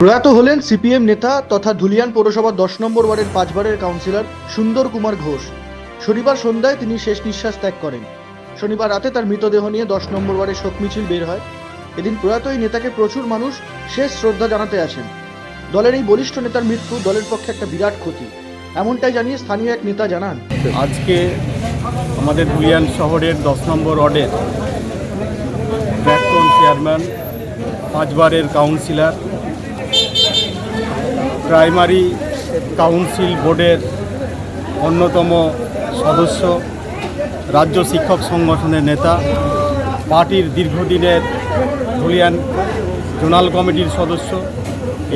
প্রয়াত হলেন সিপিএম নেতা তথা ধুলিয়ান পৌরসভার দশ নম্বর ওয়ার্ডের পাঁচবারের কাউন্সিলর সুন্দর কুমার ঘোষ। শনিবার সন্ধ্যায় তিনি শেষ নিঃশ্বাস ত্যাগ করেন। শনিবার রাতে তার মৃতদেহ নিয়ে দশ নম্বর ওয়ার্ডে শোক মিছিল বের হয়। এদিন প্রয়াত এই নেতাকে প্রচুর মানুষ শেষ শ্রদ্ধা জানাতে আছেন দলের এই বলিষ্ঠ নেতার মৃত্যু দলের পক্ষে একটা বিরাট ক্ষতি। এমনটাই জানিয়ে স্থানীয় এক নেতা জানান। আজকে আমাদের ধুলিয়ান শহরের দশ নম্বর ওয়ার্ডের চেয়ারম্যান, পাঁচবারের কাউন্সিলর প্রাইমারি কাউন্সিল বোর্ডের অন্যতম সদস্য, রাজ্য শিক্ষক সংগঠনের নেতা, পার্টির দীর্ঘদিনের ধুলিয়ান জোনাল কমিটির সদস্য,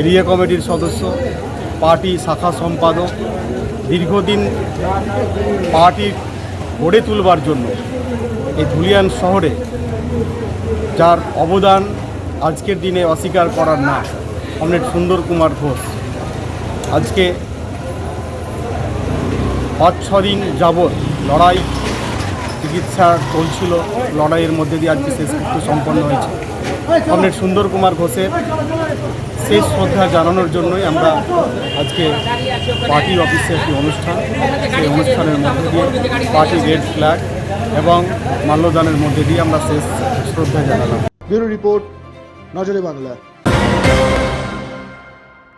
এরিয়া কমিটির সদস্য, পার্টি শাখা সম্পাদক, দীর্ঘদিন পার্টি গড়ে তুলবার জন্য এই ধুলিয়ান শহরে যার অবদান আজকের দিনে অস্বীকার করার না। কমরেড সুন্দর কুমার ঘোষ। আজকে পাঁচ, ছ দিন যাবৎ লড়াই, চিকিৎসা চলছিল। লড়াইয়ের মধ্যে দিয়ে আজকে শেষকৃত্য সম্পন্ন হয়েছে। কমরেড সুন্দর কুমার ঘোষের শেষ শ্রদ্ধা জানানোর জন্যই আমরা আজকে পার্টির অফিসে একটি অনুষ্ঠান, সেই অনুষ্ঠানের মধ্যে দিয়ে পার্টি রেড ফ্ল্যাগ এবং মাল্যদানের মধ্যে দিয়ে আমরা শেষ শ্রদ্ধা জানালাম। ব্যুরো রিপোর্ট নজরে বাংলা।